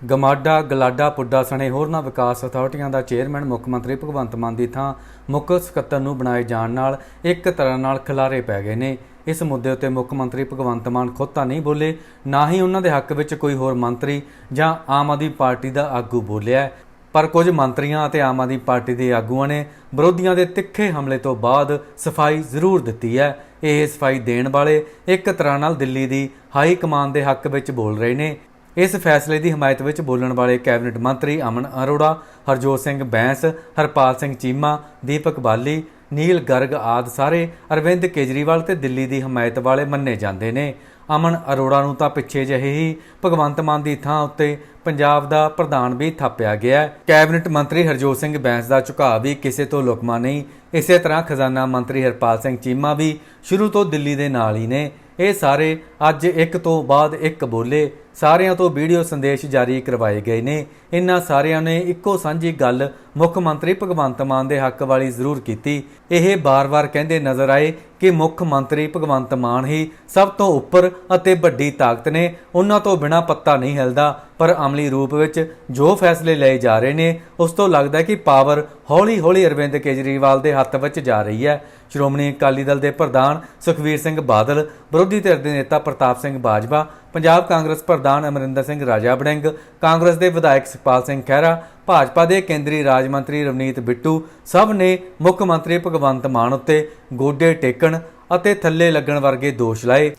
ਗਮਾਡਾ, ਗਲਾਡਾ, ਪੁੱਡਾ ਸਣੇ ਹੋਰਨਾਂ ਵਿਕਾਸ ਅਥਾਰਟੀਆਂ ਦਾ ਚੇਅਰਮੈਨ ਮੁੱਖ ਮੰਤਰੀ ਭਗਵੰਤ ਮਾਨ ਦੀ ਥਾਂ ਮੁੱਖ ਸਕੱਤਰ ਨੂੰ ਬਣਾਏ ਜਾਣ ਨਾਲ ਇੱਕ ਤਰ੍ਹਾਂ ਨਾਲ ਖਿਲਾਰੇ ਪੈ ਗਏ ਨੇ। ਇਸ ਮੁੱਦੇ ਉੱਤੇ ਮੁੱਖ ਮੰਤਰੀ ਭਗਵੰਤ ਮਾਨ ਖੁਦ ਤਾਂ ਨਹੀਂ ਬੋਲੇ, ਨਾ ਹੀ ਉਹਨਾਂ ਦੇ ਹੱਕ ਵਿੱਚ ਕੋਈ ਹੋਰ ਮੰਤਰੀ ਜਾਂ ਆਮ ਆਦਮੀ ਪਾਰਟੀ ਦਾ ਆਗੂ ਬੋਲਿਆ। ਪਰ ਕੁਝ ਮੰਤਰੀਆਂ ਅਤੇ ਆਮ ਆਦਮੀ ਪਾਰਟੀ ਦੇ ਆਗੂਆਂ ਨੇ ਵਿਰੋਧੀਆਂ ਦੇ ਤਿੱਖੇ ਹਮਲੇ ਤੋਂ ਬਾਅਦ ਸਫ਼ਾਈ ਜ਼ਰੂਰ ਦਿੱਤੀ ਹੈ। ਇਹ ਸਫ਼ਾਈ ਦੇਣ ਵਾਲੇ ਇੱਕ ਤਰ੍ਹਾਂ ਨਾਲ ਦਿੱਲੀ ਦੀ ਹਾਈ ਕਮਾਨ ਦੇ ਹੱਕ ਵਿੱਚ ਬੋਲ ਰਹੇ ਨੇ। ਇਸ ਫੈਸਲੇ ਦੀ ਹਮਾਇਤ ਵਿੱਚ ਬੋਲਣ ਵਾਲੇ ਕੈਬਨਿਟ ਮੰਤਰੀ ਅਮਨ ਅਰੋੜਾ, ਹਰਜੋਤ ਸਿੰਘ ਬੈਂਸ, ਹਰਪਾਲ ਸਿੰਘ ਚੀਮਾ, ਦੀਪਕ ਬਾਲੀ, ਨੀਲ ਗਰਗ ਆਦ ਸਾਰੇ ਅਰਵਿੰਦ ਕੇਜਰੀਵਾਲ ਤੇ ਦਿੱਲੀ ਦੀ ਹਮਾਇਤ ਵਾਲੇ ਮੰਨੇ ਜਾਂਦੇ ਨੇ। ਅਮਨ ਅਰੋੜਾ ਨੂੰ ਤਾਂ ਪਿੱਛੇ ਜਿਹੇ ਹੀ ਭਗਵੰਤ ਮਾਨ ਦੀ ਥਾਂ ਉੱਤੇ ਪੰਜਾਬ ਦਾ ਪ੍ਰਧਾਨ ਵੀ ਥਾਪਿਆ ਗਿਆ ਹੈ। ਕੈਬਨਿਟ ਮੰਤਰੀ ਹਰਜੋਤ ਸਿੰਘ ਬੈਂਸ ਦਾ ਝੁਕਾਅ ਵੀ ਕਿਸੇ ਤੋਂ ਲੁਕਮਾ ਨਹੀਂ, ਇਸੇ ਤਰ੍ਹਾਂ ਖਜ਼ਾਨਾ ਮੰਤਰੀ ਹਰਪਾਲ ਸਿੰਘ ਚੀਮਾ ਵੀ ਸ਼ੁਰੂ ਤੋਂ ਦਿੱਲੀ ਦੇ ਨਾਲ ਹੀ ਨੇ। ਇਹ ਸਾਰੇ ਅੱਜ ਇੱਕ ਤੋਂ ਬਾਅਦ ਇੱਕ ਬੋਲੇ ਸਾਰਿਆਂ ਤੋਂ ਵੀਡੀਓ ਸੰਦੇਸ਼ ਜਾਰੀ ਕਰਵਾਏ ਗਏ ਨੇ। ਇਨ੍ਹਾਂ ਸਾਰਿਆਂ ਨੇ ਇੱਕੋ ਸਾਂਝੀ ਗੱਲ ਮੁੱਖ ਮੰਤਰੀ ਭਗਵੰਤ ਮਾਨ ਦੇ ਹੱਕ ਵਾਲੀ ਜ਼ਰੂਰ ਕੀਤੀ। ਇਹ ਬਾਰ-ਬਾਰ ਕਹਿੰਦੇ ਨਜ਼ਰ ਆਏ ਕਿ ਮੁੱਖ ਮੰਤਰੀ ਭਗਵੰਤ ਮਾਨ ਹੀ ਸਭ ਤੋਂ ਉੱਪਰ ਅਤੇ ਵੱਡੀ ਤਾਕਤ ਨੇ। ਉਹਨਾਂ ਤੋਂ ਬਿਨਾਂ ਪੱਤਾ ਨਹੀਂ ਹਿਲਦਾ, ਪਰ ਅਮਲੀ ਰੂਪ ਵਿੱਚ ਜੋ ਫੈਸਲੇ ਲਏ ਜਾ ਰਹੇ ਨੇ, ਉਸ ਤੋਂ ਲੱਗਦਾ ਹੈ ਕਿ ਪਾਵਰ ਹੌਲੀ-ਹੌਲੀ ਅਰਵਿੰਦ ਕੇਜਰੀਵਾਲ ਦੇ ਹੱਥ ਵਿੱਚ ਜਾ ਰਹੀ ਹੈ। ਸ਼੍ਰੋਮਣੀ ਅਕਾਲੀ ਦਲ ਦੇ ਪ੍ਰਧਾਨ ਸੁਖਵੀਰ ਸਿੰਘ ਬਾਦਲ, ਵਿਰੋਧੀ ਧਿਰ ਦੇ ਨੇਤਾ ਪ੍ਰਤਾਪ ਸਿੰਘ ਬਾਜਵਾ ਪੰਜਾਬ ਕਾਂਗਰਸ ਪ੍ਰਧਾਨ ਅਮਰਿੰਦਰ ਸਿੰਘ ਰਾਜਾ ਬੜਿੰਗ ਕਾਂਗਰਸ ਦੇ ਵਿਧਾਇਕ ਸੁਖਪਾਲ ਸਿੰਘ ਖਹਿਰਾ, ਭਾਜਪਾ ਦੇ ਕੇਂਦਰੀ ਰਾਜ ਮੰਤਰੀ ਰਵਨੀਤ ਬਿੱਟੂ, ਸਭ ਨੇ ਮੁੱਖ ਮੰਤਰੀ ਭਗਵੰਤ ਮਾਨ ਉੱਤੇ ਗੋਡੇ ਟੇਕਣ ਅਤੇ ਥੱਲੇ ਲੱਗਣ ਵਰਗੇ ਦੋਸ਼ ਲਾਏ।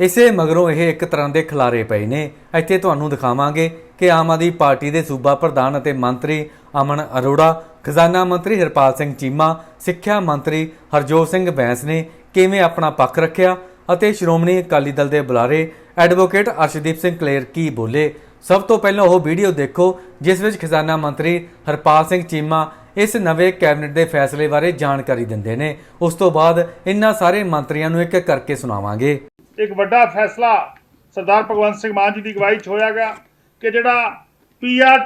ਇਸੇ ਮਗਰੋਂ ਇਹ ਇੱਕ ਤਰ੍ਹਾਂ ਦੇ ਖਿਲਾਰੇ ਪਏ ਨੇ। ਇੱਥੇ ਤੁਹਾਨੂੰ ਦਿਖਾਵਾਂਗੇ ਕਿ ਆਮ ਆਦਮੀ ਪਾਰਟੀ ਦੇ ਸੂਬਾ ਪ੍ਰਧਾਨ ਅਤੇ ਮੰਤਰੀ ਅਮਨ ਅਰੋੜਾ, ਖਜ਼ਾਨਾ ਮੰਤਰੀ ਹਰਪਾਲ ਸਿੰਘ ਚੀਮਾ, ਸਿੱਖਿਆ ਮੰਤਰੀ ਹਰਜੋਤ ਸਿੰਘ ਬੈਂਸ ਨੇ ਕਿਵੇਂ ਆਪਣਾ ਪੱਖ ਰੱਖਿਆ ਅਤੇ ਸ਼੍ਰੋਮਣੀ ਅਕਾਲੀ ਦਲ ਦੇ ਬੁਲਾਰੇ ਐਡਵੋਕੇਟ ਅਰਸ਼ਦੀਪ ਸਿੰਘ ਕਲੇਰ ਕੀ ਬੋਲੇ? ਸਭ ਤੋਂ ਪਹਿਲਾਂ ਉਹ ਵੀਡੀਓ ਦੇਖੋ, ਜਿਸ ਵਿੱਚ ਖਜ਼ਾਨਾ ਮੰਤਰੀ ਹਰਪਾਲ ਸਿੰਘ ਚੀਮਾ ਇਸ ਨਵੇਂ ਕੈਬਨਿਟ ਦੇ ਫੈਸਲੇ ਬਾਰੇ ਜਾਣਕਾਰੀ ਦਿੰਦੇ ਨੇ। ਉਸ ਤੋਂ ਬਾਅਦ ਇਹਨਾਂ ਸਾਰੇ ਮੰਤਰੀਆਂ ਨੂੰ ਇੱਕ ਕਰਕੇ ਸੁਣਾਵਾਂਗੇ। ਇੱਕ ਵੱਡਾ ਫੈਸਲਾ ਸਰਦਾਰ ਭਗਵੰਤ ਸਿੰਘ ਮਾਨ ਜੀ ਦੀ ਅਗਵਾਈ 'ਚ ਹੋਇਆ ਗਿਆ ਕਿ ਜਿਹੜਾ ਪੀਆਰ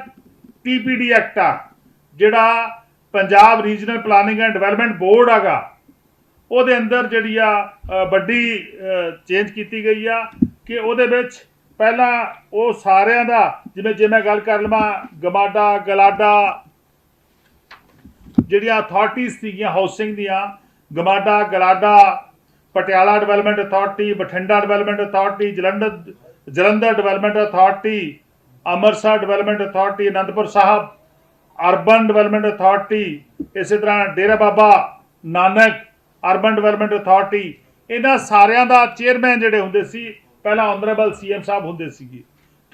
ਟੀਪੀਡੀ ਐਕਟ ਆ, ਜਿਹੜਾ Punjab regional planning and development board ਆਗਾ ਉਹਦੇ ਅੰਦਰ ਜਿਹੜੀ ਆ ਵੱਡੀ ਚੇਂਜ ਕੀਤੀ ਗਈ ਆ ਕਿ ਉਹਦੇ ਵਿੱਚ ਪਹਿਲਾਂ ਉਹ ਸਾਰਿਆਂ ਦਾ, ਜਿਵੇਂ, ਜੇ ਮੈਂ ਗੱਲ ਕਰ ਲਵਾਂ, ਗਮਾਡਾ, ਗਲਾਡਾ, ਜਿਹੜੀਆਂ ਅਥਾਰਟੀਆਂ ਸੀਗੀਆਂ ਹਾਊਸਿੰਗ ਦੀਆਂ, GMADA, GLADA, Patiala development authority Bathinda development authority Jalandhar Jalandhar development authority Amritsar development authority Anandpur Sahib, urban development authority ਇਸੇ ਤਰ੍ਹਾਂ Dera Baba Nanak urban development authority ਇਹਨਾਂ ਸਾਰਿਆਂ ਦਾ ਚੇਅਰਮੈਨ ਜਿਹੜੇ ਹੁੰਦੇ ਸੀ, ਪਹਿਲਾਂ ਆਨਰੇਬਲ ਸੀਐਮ ਸਾਹਿਬ ਹੁੰਦੇ ਸੀਗੇ।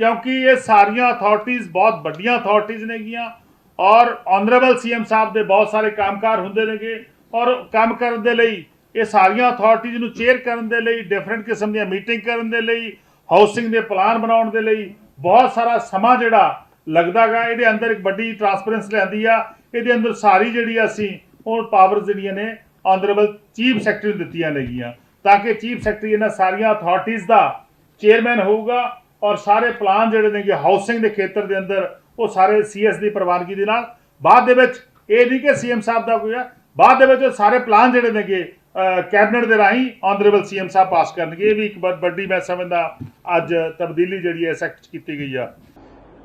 ਕਿਉਂਕਿ ਇਹ ਸਾਰੀਆਂ ਅਥਾਰਟੀਆਂ ਬਹੁਤ ਵੱਡੀਆਂ ਅਥਾਰਟੀਆਂ ਨੇਗੀਆਂ ਔਰ ਆਨਰੇਬਲ ਸੀਐਮ ਸਾਹਿਬ ਦੇ ਬਹੁਤ ਸਾਰੇ ਕੰਮਕਾਰ ਹੁੰਦੇ ਨੇਗੇ ਔਰ ਕੰਮ ਕਰਨ ਦੇ ਲਈ ਇਹ ਸਾਰੀਆਂ ਅਥਾਰਟੀਆਂ ਨੂੰ ਚੇਅਰ ਕਰਨ ਦੇ ਲਈ ਡਿਫਰੈਂਟ ਕਿਸਮ ਦੀਆਂ ਮੀਟਿੰਗ ਕਰਨ ਦੇ ਲਈ ਹਾਊਸਿੰਗ ਦੇ ਪਲਾਨ ਬਣਾਉਣ ਦੇ ਲਈ ਬਹੁਤ ਸਾਰਾ ਸਮਾਂ ਜਿਹੜਾ ਲੱਗਦਾਗਾ ਇਹਦੇ ਅੰਦਰ ਇੱਕ ਵੱਡੀ ਟਰਾਂਸਪੇਰੈਂਸ ਲਿਆਂਦੀ ਆ, ਇਹਦੇ ਅੰਦਰ ਸਾਰੀ ਜਿਹੜੀ ਅਸੀਂ, ਉਹ ਪਾਵਰਸ ਜਿਹੜੀਆਂ ਨੇ ਆਨਰੇਬਲ ਚੀਫ ਸੈਕਟਰੀ ਨੂੰ ਦਿੱਤੀਆਂ ਨੇਗੀਆਂ, ਤਾਂ ਕਿ ਚੀਫ ਸੈਕਟਰੀ ਇਹਨਾਂ ਸਾਰੀਆਂ ਅਥਾਰਟੀਆਂ ਦਾ ਚੇਅਰਮੈਨ ਹੋਊਗਾ ਔਰ ਸਾਰੇ ਪਲਾਨ ਜਿਹੜੇ ਨੇਗੇ ਹਾਊਸਿੰਗ ਦੇ ਖੇਤਰ ਦੇ ਅੰਦਰ, ਉਹ ਸਾਰੇ ਸੀਐਸ ਦੀ ਪ੍ਰਵਾਨਗੀ ਦੇ ਨਾਲ। ਬਾਅਦ ਦੇ ਵਿੱਚ ਇਹ ਨਹੀਂ ਕਿ ਸੀਐਮ ਸਾਹਿਬ ਦਾ ਕੋਈ ਆ, ਬਾਅਦ ਦੇ ਵਿੱਚ ਉਹ ਸਾਰੇ ਪਲਾਨ ਜਿਹੜੇ ਨੇਗੇ ਕੈਬਨਿਟ ਦੇ ਰਾਹੀਂ ਆਨਰੇਬਲ ਸੀਐਮ ਸਾਹਿਬ ਪਾਸ ਕਰਨਗੇ। ਇਹ ਵੀ ਇੱਕ ਵੱਡੀ ਮੈਂ ਸਮਝਦਾ ਅੱਜ ਤਬਦੀਲੀ ਜਿਹੜੀ ਹੈ ਇਸ ਕੀਤੀ ਗਈ ਆ।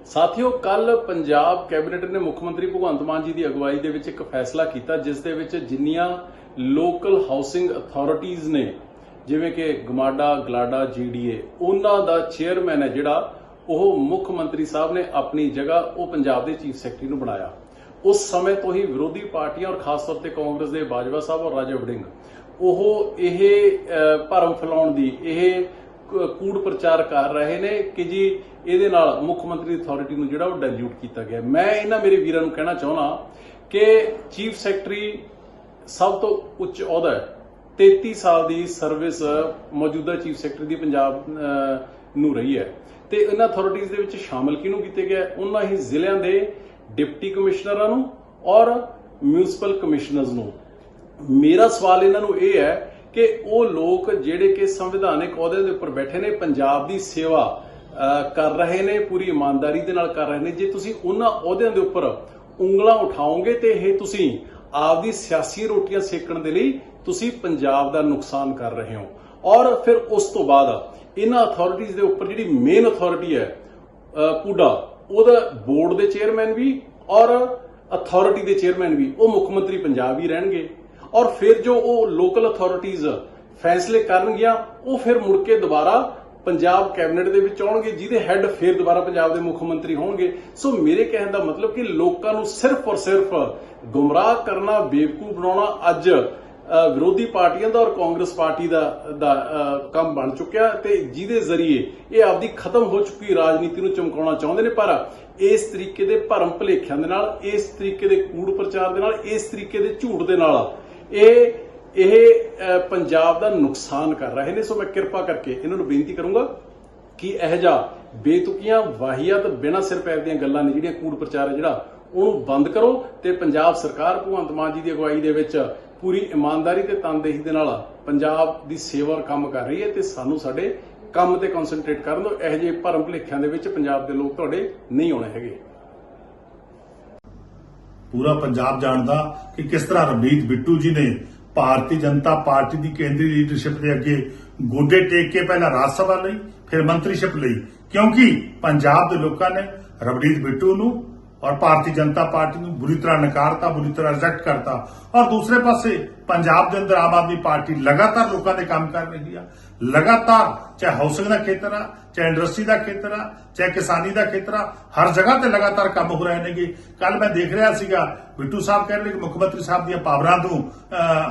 ਸਾਥੀਓ ਕੱਲ ਪੰਜਾਬ ਕੈਬਨਿਟ ਨੇ ਮੁੱਖ ਮੰਤਰੀ ਭਗਵੰਤ ਮਾਨ ਜੀ ਦੀ ਅਗਵਾਈ ਦੇ ਵਿੱਚ ਇੱਕ ਫੈਸਲਾ ਕੀਤਾ, ਜਿਸ ਦੇ ਵਿੱਚ ਜਿੰਨੀਆਂ ਲੋਕਲ ਹਾਊਸਿੰਗ ਅਥਾਰਟੀਆਂ ਨੇ, ਜਿਵੇਂ ਕਿ ਗਮਾਡਾ, ਗਲਾਡਾ, ਜੀਡੀਏ, ਉਹਨਾਂ ਦਾ ਚੇਅਰਮੈਨ ਹੈ ਜਿਹੜਾ ਉਹ ਮੁੱਖ ਮੰਤਰੀ ਸਾਹਿਬ ਨੇ ਆਪਣੀ ਜਗ੍ਹਾ ਉਹ ਪੰਜਾਬ ਦੇ ਚੀਫ ਸੈਕਟਰੀ ਨੂੰ ਬਣਾਇਆ। ਉਸ ਸਮੇਂ ਤੋਂ ਹੀ ਵਿਰੋਧੀ ਪਾਰਟੀਆਂ ਔਰ ਖਾਸ ਤੌਰ ਤੇ ਕਾਂਗਰਸ ਦੇ ਬਾਜਵਾ ਸਾਹਿਬ ਔਰ ਰਾਜਾ ਵੜਿੰਗ, ਉਹ ਇਹ ਭਰਮ ਫੈਲਾਉਣ ਦੀ, ਇਹ ਕੂੜ ਪ੍ਰਚਾਰ ਕਰ ਰਹੇ ਨੇ ਕਿ ਜੀ ਇਹਦੇ ਨਾਲ ਮੁੱਖ ਮੰਤਰੀ ਅਥਾਰਟੀ ਨੂੰ ਜਿਹੜਾ ਉਹ ਡਾਇਲੂਟ ਕੀਤਾ ਗਿਆ। ਮੈਂ ਇਹਨਾਂ ਮੇਰੇ ਵੀਰਾਂ ਨੂੰ ਕਹਿਣਾ ਚਾਹੁੰਦਾ ਕਿ ਚੀਫ ਸੈਕਟਰੀ ਸਭ ਤੋਂ ਉੱਚ ਅਹੁਦਾ ਹੈ। 33 ਸਾਲ ਦੀ ਸਰਵਿਸ ਮੌਜੂਦਾ ਚੀਫ ਸੈਕਟਰੀ ਦੀ ਪੰਜਾਬ ਨੂੰ ਰਹੀ ਹੈ। ਤੇ ਇਹਨਾਂ ਅਥਾਰਟੀਆਂ ਦੇ ਵਿੱਚ ਸ਼ਾਮਲ ਕਿਹਨੂੰ ਕੀਤੇ ਗਿਆ ਉਹਨਾਂ ਹੀ ਜ਼ਿਲ੍ਹਿਆਂ ਦੇ ਡਿਪਟੀ ਕਮਿਸ਼ਨਰਾਂ ਨੂੰ ਔਰ ਮਿਊਨਿਸਪਲ ਕਮਿਸ਼ਨਰਸ ਨੂੰ। ਮੇਰਾ ਸਵਾਲ ਇਹਨਾਂ ਨੂੰ ਇਹ ਹੈ ਕਿ ਉਹ ਲੋਕ ਜਿਹੜੇ ਕਿ ਸੰਵਿਧਾਨਕ ਅਹੁਦੇ ਦੇ ਉੱਪਰ ਬੈਠੇ ਨੇ, ਪੰਜਾਬ ਦੀ ਸੇਵਾ ਕਰ ਰਹੇ ਨੇ, ਪੂਰੀ ਇਮਾਨਦਾਰੀ ਦੇ ਨਾਲ ਕਰ ਰਹੇ ਨੇ, ਜੇ ਤੁਸੀਂ ਉਹਨਾਂ ਅਹੁਦਿਆਂ ਦੇ ਉੱਪਰ ਉਂਗਲਾਂ ਉਠਾਓਗੇ ਤੇ ਇਹ ਤੁਸੀਂ ਆਪਦੀ ਸਿਆਸੀ ਰੋਟੀਆਂ ਸੇਕਣ ਦੇ ਲਈ ਤੁਸੀਂ ਪੰਜਾਬ ਦਾ ਨੁਕਸਾਨ ਕਰ ਰਹੇ ਹੋ। ਔਰ ਫਿਰ ਉਸ ਤੋਂ ਬਾਅਦ ਇਹਨਾਂ ਅਥਾਰਟੀਆਂ ਦੇ ਉੱਪਰ ਜਿਹੜੀ ਮੇਨ ਅਥਾਰਟੀ ਹੈ ਅਹ, ਉਹਦਾ ਬੋਰਡ ਦੇ ਚੇਅਰਮੈਨ ਵੀ ਔਰ ਅਥਾਰਟੀ ਦੇ ਚੇਅਰਮੈਨ ਵੀ ਉਹ ਮੁੱਖ ਮੰਤਰੀ ਪੰਜਾਬ ਹੀ ਰਹਿਣਗੇ। ਔਰ ਫਿਰ ਜੋ ਉਹ ਲੋਕਲ ਅਥਾਰਟੀਆਂ ਫੈਸਲੇ ਕਰਨਗੀਆਂ ਉਹ ਫਿਰ ਮੁੜ ਕੇ ਦੁਬਾਰਾ ਪੰਜਾਬ ਕੈਬਨਿਟ ਦੇ ਵਿੱਚ ਆਉਣਗੇ, ਜਿਹਦੇ ਹੈੱਡ ਫਿਰ ਦੁਬਾਰਾ ਪੰਜਾਬ ਦੇ ਮੁੱਖ ਮੰਤਰੀ ਹੋਣਗੇ। ਸੋ ਮੇਰੇ ਕਹਿਣ ਦਾ ਮਤਲਬ ਕਿ ਲੋਕਾਂ ਨੂੰ ਸਿਰਫ ਔਰ ਸਿਰਫ ਗੁੰਮਰਾਹ ਕਰਨਾ, ਬੇਵਕੂਫ ਬਣਾਉਣਾ ਅੱਜ ਵਿਰੋਧੀ ਪਾਰਟੀਆਂ ਦਾ ਔਰ ਕਾਂਗਰਸ ਪਾਰਟੀ ਦਾ ਦਾ ਕੰਮ ਬਣ ਚੁੱਕਿਆ ਤੇ ਜਿਹਦੇ ਜ਼ਰੀਏ ਇਹ ਆਪਦੀ ਖਤਮ ਹੋ ਚੁੱਕੀ ਰਾਜਨੀਤੀ ਨੂੰ ਚਮਕਾਉਣਾ ਚਾਹੁੰਦੇ ਨੇ। ਪਰ ਇਸ ਤਰੀਕੇ ਦੇ ਭਰਮ ਭਲੇਖਿਆਂ ਦੇ ਨਾਲ, ਇਸ ਤਰੀਕੇ ਦੇ ਕੂੜ ਪ੍ਰਚਾਰ ਦੇ ਨਾਲ, ਇਸ ਤਰੀਕੇ ਦੇ ਝੂਠ ਦੇ ਨਾਲ, ਇਹ ਇਹ ਪੰਜਾਬ ਦਾ ਨੁਕਸਾਨ ਕਰ ਰਹੇ ਨੇ, ਸੋ ਮੈਂ ਕਿਰਪਾ ਕਰਕੇ ਇਹਨਾਂ ਨੂੰ ਬੇਨਤੀ ਕਰੂੰਗਾ ਕਿ ਇਹ ਜਾ ਬੇਤੁਕੀਆਂ ਵਾਹੀਆਤ ਬਿਨਾਂ ਸਿਰ ਪੈਰ ਦੀਆਂ ਗੱਲਾਂ ਨੇ ਜਿਹੜੀਆਂ ਕੂੜ ਪ੍ਰਚਾਰ ਹੈ ਜਿਹੜਾ, ਉਹਨੂੰ ਬੰਦ ਕਰੋ ਤੇ ਪੰਜਾਬ ਸਰਕਾਰ ਭਗਵੰਤ ਮਾਨ ਜੀ ਦੀ ਅਗਵਾਈ ਦੇ ਵਿੱਚ ਪੂਰੀ ਇਮਾਨਦਾਰੀ ਤੇ ਤਨਦੇਹੀ ਦੇ ਨਾਲ ਪੰਜਾਬ ਦੀ ਸੇਵਾ ਕੰਮ ਕਰ ਰਹੀ ਹੈ ਤੇ ਸਾਨੂੰ ਸਾਡੇ ਕੰਮ ਤੇ ਕਨਸੈਂਟਰੇਟ ਕਰਨ ਦਿਓ ਇਹੋ ਜਿਹੇ ਭਰਮ ਭੁਲੇਖਿਆਂ ਦੇ ਵਿੱਚ ਪੰਜਾਬ ਦੇ ਲੋਕ ਤੁਹਾਡੇ ਨਹੀਂ ਆਉਣੇ ਹੈਗੇ। ਪੂਰਾ ਪੰਜਾਬ ਜਾਣਦਾ ਕਿ ਕਿਸ ਤਰ੍ਹਾਂ ਰਵਨੀਤ ਬਿੱਟੂ ਜੀ ਨੇ ਭਾਰਤੀ ਜਨਤਾ ਪਾਰਟੀ ਦੀ ਕੇਂਦਰੀ ਲੀਡਰਸ਼ਿਪ ਦੇ ਅੱਗੇ ਗੋਡੇ ਟੇਕ ਕੇ ਪਹਿਲਾਂ ਰਾਜ ਸਭਾ ਲਈ, ਫਿਰ ਮੰਤਰੀਸ਼ਿਪ ਲਈ। ਕਿਉਂਕਿ ਪੰਜਾਬ ਦੇ ਲੋਕਾਂ ਨੇ ਰਵਨੀਤ ਬਿੱਟੂ ਨੂੰ ਔਰ ਭਾਰਤੀ ਜਨਤਾ ਪਾਰਟੀ ਨੂੰ ਬੁਰੀ ਤਰ੍ਹਾਂ ਨਕਾਰਤਾ, ਬੁਰੀ ਤਰ੍ਹਾਂ ਰਿਜੈਕਟ ਕਰਤਾ। ਔਰ ਦੂਸਰੇ ਪਾਸੇ ਪੰਜਾਬ ਦੇ ਅੰਦਰ ਆਮ ਆਦਮੀ ਪਾਰਟੀ ਲਗਾਤਾਰ ਲੋਕਾਂ ਦੇ ਕੰਮ ਕਰ ਰਹੀ ਆ। ਲਗਾਤਾਰ, ਚਾਹੇ ਹਾਊਸਿੰਗ ਦਾ ਖੇਤਰ ਆ, ਚਾਹੇ ਇੰਡਸਟਰੀ ਦਾ ਖੇਤਰ ਆ, ਚਾਹੇ ਕਿਸਾਨੀ ਦਾ ਖੇਤਰ ਆ, ਹਰ ਜਗ੍ਹਾ ਤੇ ਲਗਾਤਾਰ ਕੰਮ ਹੋ ਰਹੇ ਨੇਗੇ। ਕੱਲ ਮੈਂ ਦੇਖ ਰਿਹਾ ਸੀਗਾ, ਬਿੱਟੂ ਸਾਹਿਬ ਕਹਿ ਰਹੇ ਕਿ ਮੁੱਖ ਮੰਤਰੀ ਸਾਹਿਬ ਦੀਆਂ ਪਾਵਰਾਂ ਨੂੰ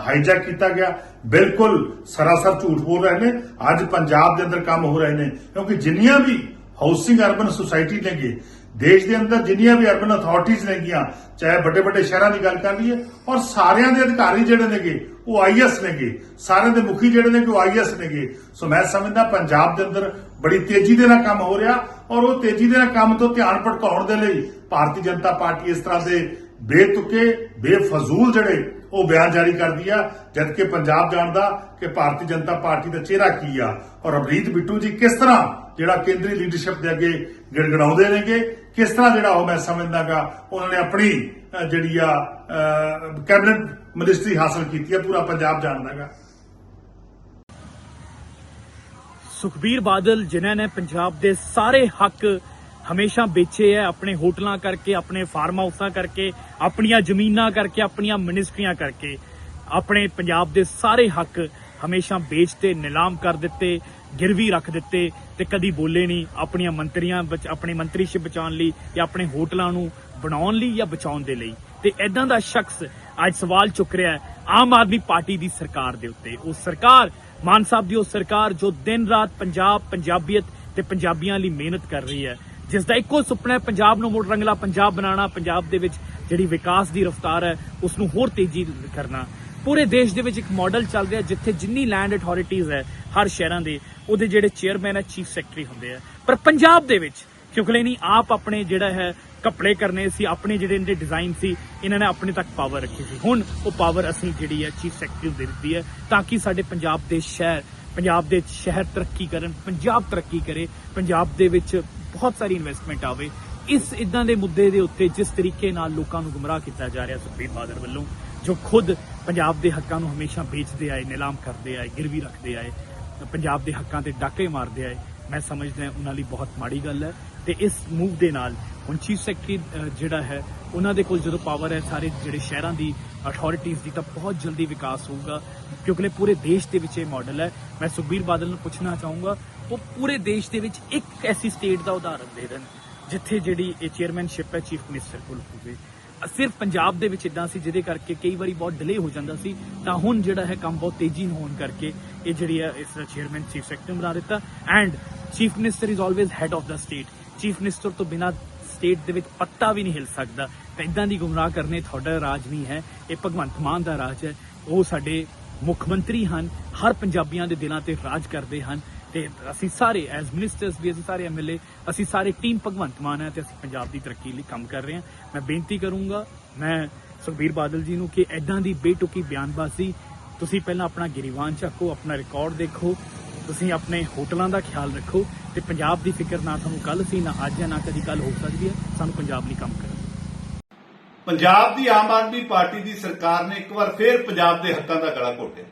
ਹਾਈਜੈਕ ਕੀਤਾ ਗਿਆ। ਬਿਲਕੁਲ ਸਰਾਸਰ ਝੂਠ ਬੋਲ ਰਹੇ ਨੇ। ਅੱਜ ਪੰਜਾਬ ਦੇ ਅੰਦਰ ਕੰਮ ਹੋ ਰਹੇ ਨੇ। ਕਿਉਂਕਿ ਜਿੰਨੀਆਂ ਵੀ ਹਾਊਸਿੰਗ ਅਰਬਨ ਸੁਸਾਇਟੀ ਨੇਗੇ, ਦੇਸ਼ ਦੇ ਅੰਦਰ ਜਿੰਨੀਆਂ ਵੀ ਅਰਬਨ ਅਥਾਰਟੀਆਂ ਨੇਗੀਆਂ, ਚਾਹੇ ਵੱਡੇ ਵੱਡੇ ਸ਼ਹਿਰਾਂ ਦੀ ਗੱਲ ਕਰ ਲਈਏ, ਔਰ ਸਾਰਿਆਂ ਦੇ ਅਧਿਕਾਰੀ ਜਿਹੜੇ ਨੇਗੇ ਉਹ ਆਈਐਸ ਨੇਗੇ। ਸਾਰਿਆਂ ਦੇ ਮੁਖੀ ਜਿਹੜੇ ਨੇ ਉਹ ਆਈਐਸ ਨੇਗੇ। ਸੋ ਮੈਂ ਸਮਝਦਾ ਪੰਜਾਬ ਦੇ ਅੰਦਰ ਬੜੀ ਤੇਜ਼ੀ ਦੇ ਨਾਲ ਕੰਮ ਹੋ ਰਿਹਾ ਔਰ ਉਹ ਤੇਜ਼ੀ ਦੇ ਨਾਲ ਕੰਮ ਤੋਂ ਧਿਆਨ ਭਟਕਾਉਣ ਦੇ ਲਈ ਭਾਰਤੀ ਜਨਤਾ ਪਾਰਟੀ ਇਸ ਤਰ੍ਹਾਂ ਦੇ ਬੇਤੁਕੇ, ਬੇਫਜ਼ੂਲ ਜਿਹੜੇ ਉਹ ਬਿਆਨ ਜਾਰੀ ਕਰਦੀ ਆ ਜਦ ਕਿ ਪੰਜਾਬ ਜਾਣਦਾ ਕਿ ਭਾਰਤੀ ਜਨਤਾ ਪਾਰਟੀ ਦਾ ਚਿਹਰਾ ਕੀ ਆ? ਔਰ ਅਮਰੀਤ ਬਿੱਟੂ ਜੀ ਕਿਸ ਤਰ੍ਹਾਂ ਜਿਹੜਾ ਕੇਂਦਰੀ ਲੀਡਰਸ਼ਿਪ ਦੇ ਅੱਗੇ ਗਿੜਗੜਾਉਂਦੇ ਨੇਗੇ, ਕਿਸ ਤਰ੍ਹਾਂ ਜਿਹੜਾ ਉਹ ਮੈਂ ਸਮਝਦਾਗਾ ਉਹਨਾਂ ਨੇ ਆਪਣੀ ਜਿਹੜੀ ਆ ਕੈਬਨਿਟ ਮਿਨਿਸਟਰੀ ਹਾਸਲ ਕੀਤੀ ਆ, ਪੂਰਾ ਪੰਜਾਬ ਜਾਣਦਾਗਾ ਸੁਖਬੀਰ ਬਾਦਲ, ਜਿਨ੍ਹਾਂ ਨੇ ਪੰਜਾਬ ਦੇ ਸਾਰੇ ਹੱਕ ਹਮੇਸ਼ਾ ਵੇਚੇ ਹੈ ਆਪਣੇ ਹੋਟਲਾਂ ਕਰਕੇ, ਆਪਣੇ ਫਾਰਮ ਹਾਊਸਾਂ ਕਰਕੇ, ਆਪਣੀਆਂ ਜ਼ਮੀਨਾਂ ਕਰਕੇ, ਆਪਣੀਆਂ ਮਿਨਿਸਟਰੀਆਂ ਕਰਕੇ। ਆਪਣੇ ਪੰਜਾਬ ਦੇ ਸਾਰੇ ਹੱਕ ਹਮੇਸ਼ਾ ਵੇਚਤੇ, ਨਿਲਾਮ ਕਰ ਦਿੱਤੇ, ਗਿਰਵੀ ਰੱਖ ਦਿੱਤੇ ਤੇ ਕਦੀ ਬੋਲੇ ਨਹੀਂ ਆਪਣੀਆਂ ਮੰਤਰੀਆਂ ਵਿੱਚ, ਆਪਣੇ ਮੰਤਰੀਸ਼ਿਪ ਬਚਾਉਣ ਲਈ ਜਾਂ ਆਪਣੇ ਹੋਟਲਾਂ ਨੂੰ ਬਣਾਉਣ ਲਈ ਜਾਂ ਬਚਾਉਣ ਦੇ ਲਈ। ਤੇ ਐਦਾਂ ਦਾ ਸ਼ਖਸ ਅੱਜ ਸਵਾਲ ਚੁੱਕ ਰਿਹਾ ਹੈ, ਆਮ ਆਦਮੀ ਪਾਰਟੀ ਦੀ ਸਰਕਾਰ ਦੇ ਉੱਤੇ। ਉਹ ਸਰਕਾਰ, ਮਾਨ ਸਾਹਿਬ ਦੀ ਉਹ ਸਰਕਾਰ ਜੋ ਦਿਨ ਰਾਤ ਪੰਜਾਬ, ਪੰਜਾਬੀਅਤ ਤੇ ਪੰਜਾਬੀਆਂ ਲਈ ਮਿਹਨਤ ਕਰ ਰਹੀ ਹੈ। ਜਿਸ ਦਾ ਇੱਕੋ ਸੁਪਨਾ ਹੈ ਪੰਜਾਬ ਨੂੰ ਮੁੜ ਰੰਗਲਾ, ਪੰਜਾਬ ਬਣਾਉਣਾ, ਪੰਜਾਬ ਦੇ ਵਿੱਚ ਜਿਹੜੀ ਵਿਕਾਸ ਦੀ ਰਫ਼ਤਾਰ ਹੈ ਉਸ ਨੂੰ ਹੋਰ ਤੇਜ਼ੀ ਕਰਨਾ। ਪੂਰੇ ਦੇਸ਼ ਦੇ ਵਿੱਚ ਇੱਕ ਮਾਡਲ ਚੱਲ ਰਿਹਾ ਜਿੱਥੇ ਜਿੰਨੀ ਲੈਂਡ ਅਥਾਰਟੀਆਂ ਹੈ ਹਰ ਸ਼ਹਿਰਾਂ ਦੇ, ਉਹਦੇ ਜਿਹੜੇ ਚੇਅਰਮੈਨ ਹੈ ਚੀਫ ਸੈਕਟਰੀ ਹੁੰਦੇ ਆ। ਪਰ ਪੰਜਾਬ ਦੇ ਵਿੱਚ, ਕਿਉਂਕਿ ਨਹੀਂ ਆਪ ਆਪਣੇ ਜਿਹੜਾ ਹੈ ਕੱਪੜੇ ਕਰਨੇ ਸੀ, ਆਪਣੇ ਜਿਹੜੇ ਇਹਦੇ ਡਿਜ਼ਾਈਨ ਸੀ, ਇਹਨਾਂ ਨੇ ਆਪਣੇ ਤੱਕ ਪਾਵਰ ਰੱਖੀ ਸੀ। ਹੁਣ ਉਹ ਪਾਵਰ ਅਸੀਂ ਜਿਹੜੀ ਹੈ ਚੀਫ ਸੈਕਟਰੀ ਨੂੰ ਦੇ ਦਿੱਤੀ ਹੈ ਤਾਂ ਕਿ ਸਾਡੇ ਪੰਜਾਬ ਦੇ ਸ਼ਹਿਰ, ਪੰਜਾਬ ਦੇ ਸ਼ਹਿਰ ਤਰੱਕੀ ਕਰਨ, ਪੰਜਾਬ ਤਰੱਕੀ ਕਰੇ, ਪੰਜਾਬ ਦੇ ਵਿੱਚ ਬਹੁਤ ਸਾਰੀ ਇਨਵੈਸਟਮੈਂਟ ਆਵੇ। ਇਸ ਇਦਾਂ ਦੇ ਮੁੱਦੇ ਦੇ ਉੱਤੇ ਜਿਸ ਤਰੀਕੇ ਨਾਲ ਲੋਕਾਂ ਨੂੰ ਗੁੰਮਰਾਹ ਕੀਤਾ ਜਾ ਰਿਹਾ ਸੁਖਬੀਰ ਬਾਦਲ ਵੱਲੋਂ, ਜੋ ਖੁਦ ਪੰਜਾਬ ਦੇ ਹੱਕਾਂ ਨੂੰ ਹਮੇਸ਼ਾ ਵੇਚਦੇ ਆਏ, ਨਿਲਾਮ ਕਰਦੇ ਆਏ, ਗਿਰਵੀ ਰੱਖਦੇ ਆਏ, ਪੰਜਾਬ ਦੇ ਹੱਕਾਂ ਤੇ ਡਾਕੇ ਮਾਰਦੇ ਆਏ, ਮੈਂ ਸਮਝਦਾ ਉਹਨਾਂ ਲਈ ਬਹੁਤ ਮਾੜੀ ਗੱਲ ਹੈ। ਤੇ ਇਸ ਮੂਵ ਦੇ ਨਾਲ ਹੁਣ ਚੀਫ ਸੈਕਟਰੀ ਜਿਹੜਾ ਹੈ, ਉਹਨਾਂ ਦੇ ਕੋਲ ਜਦੋਂ ਪਾਵਰ ਹੈ, ਸਾਰੇ ਜਿਹੜੇ ਸ਼ਹਿਰਾਂ ਦੀ ਅਥਾਰਟੀਆਂ ਦੀ, ਤਾਂ ਬਹੁਤ ਜਲਦੀ ਵਿਕਾਸ ਹੋਊਗਾ, ਕਿਉਂਕਿ ਪੂਰੇ ਦੇਸ਼ ਦੇ ਵਿੱਚ ਇਹ ਮਾਡਲ ਹੈ। ਮੈਂ ਸੁਖਬੀਰ ਬਾਦਲ ਨੂੰ ਪੁੱਛਣਾ ਚਾਹੂੰਗਾ ਉਹ ਪੂਰੇ ਦੇਸ਼ ਦੇ ਵਿੱਚ ਇੱਕ ਐਸੀ ਸਟੇਟ ਦਾ ਉਦਾਹਰਨ ਦੇ ਦੇਣ, ਜਿੱਥੇ ਜਿਹੜੀ ਇਹ ਚੇਅਰਮੈਨਸ਼ਿਪ ਹੈ ਚੀਫ ਮਿਨਿਸਟਰ ਕੋਲ ਹੋਵੇ। ਸਿਰਫ ਪੰਜਾਬ ਦੇ ਵਿੱਚ ਇਦਾਂ ਸੀ, ਜਿਹਦੇ ਕਰਕੇ ਕਈ ਵਾਰੀ ਬਹੁਤ ਡਿਲੇ ਹੋ ਜਾਂਦਾ ਸੀ। ਤਾਂ ਹੁਣ ਜਿਹੜਾ ਹੈ ਕੰਮ ਬਹੁਤ ਤੇਜ਼ੀ ਨਾਲ ਹੋਣ ਕਰਕੇ ਇਹ ਜਿਹੜੀ ਹੈ, ਇਸ ਦਾ ਚੇਅਰਮੈਨ ਚੀਫ ਸੈਕਟਰੀ ਬਣਾ ਦਿੱਤਾ। And chief minister is always head of the state chief minister ਤੋਂ ਬਿਨਾ ਸਟੇਟ ਦੇ ਵਿੱਚ ਪੱਤਾ ਵੀ ਨਹੀਂ ਹਿਲ ਸਕਦਾ। ਤਾਂ ਇਦਾਂ ਦੀ ਗੁੰਮਰਾਹ ਕਰਨੇ ਤੁਹਾਡਾ ਰਾਜ ਨਹੀਂ ਹੈ। ਇਹ ਭਗਵੰਤ ਮਾਨ ਦਾ ਰਾਜ ਹੈ। ਉਹ ਸਾਡੇ ਮੁੱਖ ਮੰਤਰੀ ਹਨ। ਹਰ ਪੰਜਾਬੀਆਂ ਦੇ ਦਿਲਾਂ ਤੇ ਰਾਜ ਕਰਦੇ ਹਨ। ਤੇ ਅਸੀਂ ਸਾਰੇ ਐਜ਼ ਮਿਨਿਸਟਰਸ ਵੀ, ਅਸੀਂ ਸਾਰੇ ਐਮਐਲਏ ਅਸੀਂ ਸਾਰੇ ਟੀਮ ਭਗਵੰਤ ਮਾਨ ਹੈ ਤੇ ਅਸੀਂ ਪੰਜਾਬ ਦੀ ਤਰੱਕੀ ਲਈ ਕੰਮ ਕਰ ਰਹੇ ਹਾਂ। ਮੈਂ ਬੇਨਤੀ ਕਰੂੰਗਾ, ਮੈਂ ਸੁਖਬੀਰ ਬਾਦਲ ਜੀ ਨੂੰ ਕਿ ਐਦਾਂ ਦੀ ਬੇਟੁਕੀ ਬਿਆਨਬਾਜ਼ੀ, ਤੁਸੀਂ ਪਹਿਲਾਂ ਆਪਣਾ ਗਿਰੀਵਾਨ ਚੱਕੋ, ਆਪਣਾ ਰਿਕਾਰਡ ਦੇਖੋ, ਤੁਸੀਂ ਆਪਣੇ ਹੋਟਲਾਂ ਦਾ ਖਿਆਲ ਰੱਖੋ ਤੇ ਪੰਜਾਬ ਦੀ ਫਿਕਰ ਨਾ ਤੁਹਾਨੂੰ ਕੱਲ ਸੀ, ਨਾ ਅੱਜ ਹੈ, ਨਾ ਕਦੀ ਕੱਲ ਹੋ ਸਕਦੀ ਹੈ। ਸਾਨੂੰ ਪੰਜਾਬ ਲਈ ਕੰਮ ਕਰੋ। ਪੰਜਾਬ ਦੀ ਆਮ ਆਦਮੀ ਪਾਰਟੀ ਦੀ ਸਰਕਾਰ ਨੇ ਇੱਕ ਵਾਰ ਫੇਰ ਪੰਜਾਬ ਦੇ ਹੱਕਾਂ ਦਾ ਗਲਾ ਘੋਟਿਆ।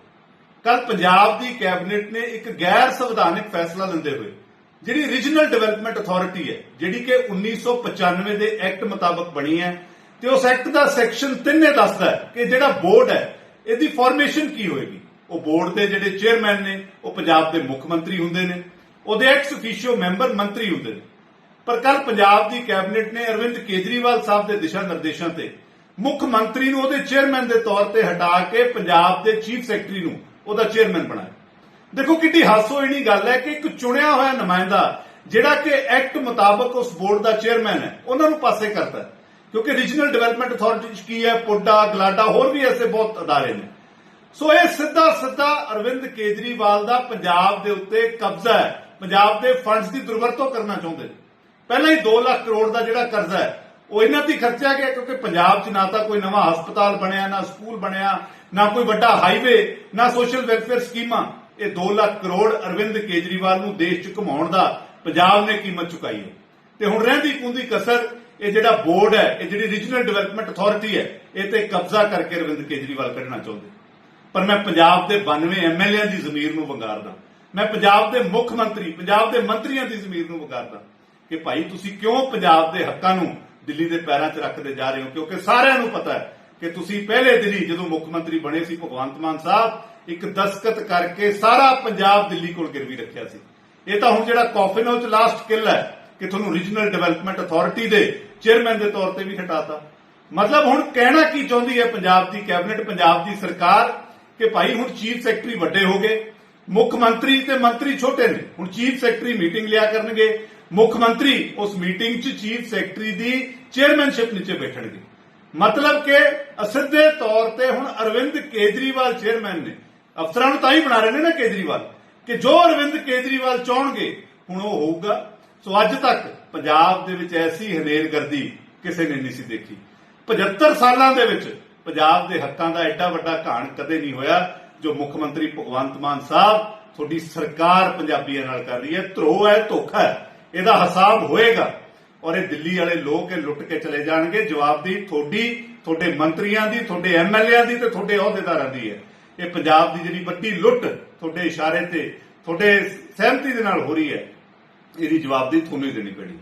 ਕੱਲ ਪੰਜਾਬ ਦੀ ਕੈਬਨਿਟ ਨੇ ਇੱਕ ਗੈਰ ਸੰਵਿਧਾਨਿਕ ਫੈਸਲਾ ਲੈਂਦੇ ਹੋਏ, ਜਿਹੜੀ ਰੀਜਨਲ ਡਿਵੈਲਪਮੈਂਟ ਅਥਾਰਟੀ ਹੈ, ਜਿਹੜੀ ਕਿ 1995 ਦੇ ਐਕਟ ਮੁਤਾਬਕ ਬਣੀ ਹੈ, ਤੇ ਉਸ ਐਕਟ ਦਾ ਸੈਕਸ਼ਨ 3 ਇਹ ਦੱਸਦਾ ਹੈ ਕਿ ਜਿਹੜਾ ਬੋਰਡ ਹੈ, ਇਹਦੀ ਫਾਰਮੇਸ਼ਨ ਕੀ ਹੋਏਗੀ? ਉਹ ਬੋਰਡ ਦੇ ਜਿਹੜੇ ਚੇਅਰਮੈਨ ਨੇ, ਉਹ ਪੰਜਾਬ ਦੇ ਮੁੱਖ ਮੰਤਰੀ ਹੁੰਦੇ ਨੇ, ਉਹਦੇ ਐਕਸ ਅਫੀਸ਼ੀਓ ਮੈਂਬਰ ਮੰਤਰੀ ਹੁੰਦੇ ਨੇ। ਪਰ ਕੱਲ ਪੰਜਾਬ ਦੀ ਕੈਬਨਿਟ ਨੇ ਅਰਵਿੰਦ ਕੇਜਰੀਵਾਲ ਸਾਹਿਬ ਦੇ ਦਿਸ਼ਾ ਨਿਰਦੇਸ਼ਾਂ ਤੇ ਮੁੱਖ ਮੰਤਰੀ ਨੂੰ ਉਹਦੇ ਚੇਅਰਮੈਨ ਦੇ ਤੌਰ ਤੇ ਹਟਾ ਕੇ ਪੰਜਾਬ ਦੇ ਚੀਫ ਸੈਕਟਰੀ ਨੂੰ ਉਹਦਾ ਚੇਅਰਮੈਨ ਬਣਾਇਆ। ਦੇਖੋ ਕਿੰਨੀ ਹਾਸੋਹੀਣੀ ਗੱਲ ਹੈ ਕਿ ਇੱਕ ਚੁਣਿਆ ਹੋਇਆ ਨੁਮਾਇੰਦਾ, ਜਿਹੜਾ ਕਿ ਐਕਟ ਮੁਤਾਬਕ ਉਸ ਬੋਰਡ ਦਾ ਚੇਅਰਮੈਨ ਹੈ, ਉਹਨਾਂ ਨੂੰ ਪਾਸੇ ਕਰਦਾ ਕਿਉਂਕਿ ਰੀਜਨਲ ਡਿਵੈਲਪਮੈਂਟ ਅਥਾਰਟੀ ਚ ਕੀ ਹੈ, ਪੁੱਡਾ, ਗਲਾਡਾ, ਹੋਰ ਵੀ ਐਸੇ ਬਹੁਤ ਅਦਾਰੇ ਨੇ। ਸੋ ਇਹ ਸਿੱਧਾ ਸਿੱਧਾ ਅਰਵਿੰਦ ਕੇਜਰੀਵਾਲ ਦਾ ਪੰਜਾਬ ਦੇ ਉੱਤੇ ਕਬਜ਼ਾ ਹੈ। ਪੰਜਾਬ ਦੇ ਫੰਡਸ ਦੀ ਦੁਰਵਰਤੋਂ ਕਰਨਾ ਚਾਹੁੰਦੇ ਨੇ। ਪਹਿਲਾਂ ਹੀ 2 ਲੱਖ ਕਰੋੜ ਦਾ ਜਿਹੜਾ ਕਰਜ਼ਾ ਹੈ ਉਹ ਇਹਨਾਂ ਤੇ ਖਰਚਿਆ ਗਿਆ, ਕਿਉਂਕਿ ਪੰਜਾਬ 'ਚ ਨਾ ਤਾਂ ਕੋਈ ਨਵਾਂ ਹਸਪਤਾਲ ਬਣਿਆ, ਨਾ ਸਕੂਲ ਬਣਿਆ, ਨਾ ਕੋਈ ਵੱਡਾ ਹਾਈਵੇ ਨਾ ਸੋਸ਼ਲ ਵੈਲਫੇਅਰ ਸਕੀਮਾਂ। ਇਹ 2 ਲੱਖ ਕਰੋੜ ਅਰਵਿੰਦ ਕੇਜਰੀਵਾਲ ਨੂੰ ਦੇਸ਼ 'ਚ ਘੁਮਾਉਣ ਦਾ ਪੰਜਾਬ ਨੇ ਕੀਮਤ ਚੁਕਾਈ ਹੈ। ਤੇ ਹੁਣ ਰਹਿੰਦੀ ਕੁੰਦੀ ਕਸਰ, ਇਹ ਜਿਹੜਾ ਬੋਰਡ ਹੈ, ਇਹ ਜਿਹੜੀ ਰੀਜਨਲ ਡਿਵੈਲਪਮੈਂਟ ਅਥਾਰਟੀ ਹੈ, ਇਹ ਤੇ ਕਬਜ਼ਾ ਕਰਕੇ ਅਰਵਿੰਦ ਕੇਜਰੀਵਾਲ ਕੱਢਣਾ ਚਾਹੁੰਦੇ। ਪਰ ਮੈਂ ਪੰਜਾਬ ਦੇ 92 ਐਮਐਲਏਆਂ ਦੀ ਜ਼ਮੀਰ ਨੂੰ ਵੰਗਾਰਦਾ। ਮੈਂ ਪੰਜਾਬ ਦੇ ਮੁੱਖ ਮੰਤਰੀ, ਪੰਜਾਬ ਦੇ ਮੰਤਰੀਆਂ ਦੀ ਜ਼ਮੀਰ ਨੂੰ ਵਗਾਰਦਾ ਕਿ ਭਾਈ ਤੁਸੀਂ ਕਿਉਂ ਪੰਜਾਬ ਦੇ ਹੱਕਾਂ ਨੂੰ ਦਿੱਲੀ ਦੇ ਪੈਰਾਂ 'ਚ ਰੱਖਦੇ ਜਾ ਰਹੇ ਹੋ, ਕਿਉਂਕਿ ਸਾਰਿਆਂ ਨੂੰ ਪਤਾ ਹੈ ਕਿ ਤੁਸੀਂ ਪਹਿਲੇ ਦਿਨ ਹੀ ਜਦੋਂ ਮੁੱਖ ਮੰਤਰੀ ਬਣੇ ਸੀ ਭਗਵੰਤ ਮਾਨ ਸਾਹਿਬ, ਇੱਕ ਦਸਕਤ ਕਰਕੇ ਸਾਰਾ ਪੰਜਾਬ ਦਿੱਲੀ ਕੋਲ ਗਿਰਵੀ ਰੱਖਿਆ ਸੀ। ਇਹ ਤਾਂ ਹੁਣ ਜਿਹੜਾ ਕਾਫਿਨ ਉਹ ਲਾਸਟ ਕਿੱਲ ਹੈ ਕਿ ਤੁਹਾਨੂੰ ਰੀਜਨਲ ਡਿਵੈਲਪਮੈਂਟ ਅਥਾਰਟੀ ਦੇ ਚੇਅਰਮੈਨ ਦੇ ਤੌਰ ਤੇ ਵੀ ਹਟਾਤਾ। ਮਤਲਬ ਹੁਣ ਕਹਿਣਾ ਕੀ ਚਾਹੁੰਦੀ ਹੈ ਪੰਜਾਬ ਦੀ ਕੈਬਨਿਟ ਪੰਜਾਬ ਦੀ ਸਰਕਾਰ ਕਿ ਭਾਈ ਹੁਣ ਚੀਫ ਸੈਕਟਰੀ ਵੱਡੇ ਹੋ ਗਏ, ਮੁੱਖ ਮੰਤਰੀ ਤੇ ਮੰਤਰੀ ਛੋਟੇ ਨੇ, ਹੁਣ ਚੀਫ ਸੈਕਟਰੀ ਮੀਟਿੰਗ ਲਿਆ ਕਰਨਗੇ ਮੁੱਖ ਮੰਤਰੀ ਉਸ ਮੀਟਿੰਗ 'ਚ ਚੀਫ ਸੈਕਟਰੀ ਦੀ ਚੇਅਰਮੈਨਸ਼ਿਪ ਨੀਚੇ ਬੈਠਣਗੇ। ਮਤਲਬ ਕਿ ਅਸਿੱਧੇ ਤੌਰ ਤੇ ਹੁਣ ਅਰਵਿੰਦ ਕੇਜਰੀਵਾਲ ਚੇਅਰਮੈਨ ਨੇ, ਅਫਸਰਾਂ ਨੂੰ ਤਾਂ ਹੀ ਬਣਾ ਰਹੇ ਨੇ ਨਾ ਕੇਜਰੀਵਾਲ, ਕਿ ਜੋ ਅਰਵਿੰਦ ਕੇਜਰੀਵਾਲ ਚਾਹਣਗੇ, ਹੁਣ ਉਹ ਹੋਊਗਾ। ਸੋ ਅੱਜ ਤੱਕ ਪੰਜਾਬ ਦੇ ਵਿੱਚ ਐਸੀ ਹਨੇਰਗਰਦੀ ਕਿਸੇ ਨੇ ਨਹੀਂ ਸੀ ਦੇਖੀ। 75 ਸਾਲਾਂ ਦੇ ਵਿੱਚ ਪੰਜਾਬ ਦੇ ਹੱਕਾਂ ਦਾ ਐਡਾ ਵੱਡਾ ਘਾਣ ਕਦੇ ਨਹੀਂ ਹੋਇਆ, ਜੋ ਮੁੱਖ ਮੰਤਰੀ ਭਗਵੰਤ ਮਾਨ ਸਾਹਿਬ ਤੁਹਾਡੀ ਸਰਕਾਰ ਪੰਜਾਬੀਆਂ ਨਾਲ ਕਰ ਰਹੀ ਹੈ। ਧਰੋ ਹੈ, ਧੋਖਾ ਹੈ। ਇਹਦਾ ਹਿਸਾਬ ਹੋਏਗਾ। ਔਰ ਇਹ ਦਿੱਲੀ ਵਾਲੇ ਲੋਕ ਇਹ ਲੁੱਟ ਕੇ ਚਲੇ ਜਾਣਗੇ। ਜਵਾਬ ਦੀ ਤੁਹਾਡੀ ਤੁਹਾਡੇ ਮੰਤਰੀਆਂ ਦੀ ਤੁਹਾਡੇ ਐਮਐਲਏਆਂ ਦੀ ਤੇ ਤੁਹਾਡੇ ਅਹੁਦੇਦਾਰਾਂ ਦੀ ਹੈ। ਇਹ ਪੰਜਾਬ ਦੀ ਜਿਹੜੀ ਵੱਡੀ ਲੁੱਟ ਤੁਹਾਡੇ ਇਸ਼ਾਰੇ ਤੇ ਤੁਹਾਡੇ ਸਹਿਮਤੀ ਦੇ ਨਾਲ ਹੋ ਰਹੀ ਹੈ। ਇਹਦੀ ਜਵਾਬਦੀ ਤੁਹਾਨੂੰ ਹੀ ਦੇਣੀ ਪੈਣੀ।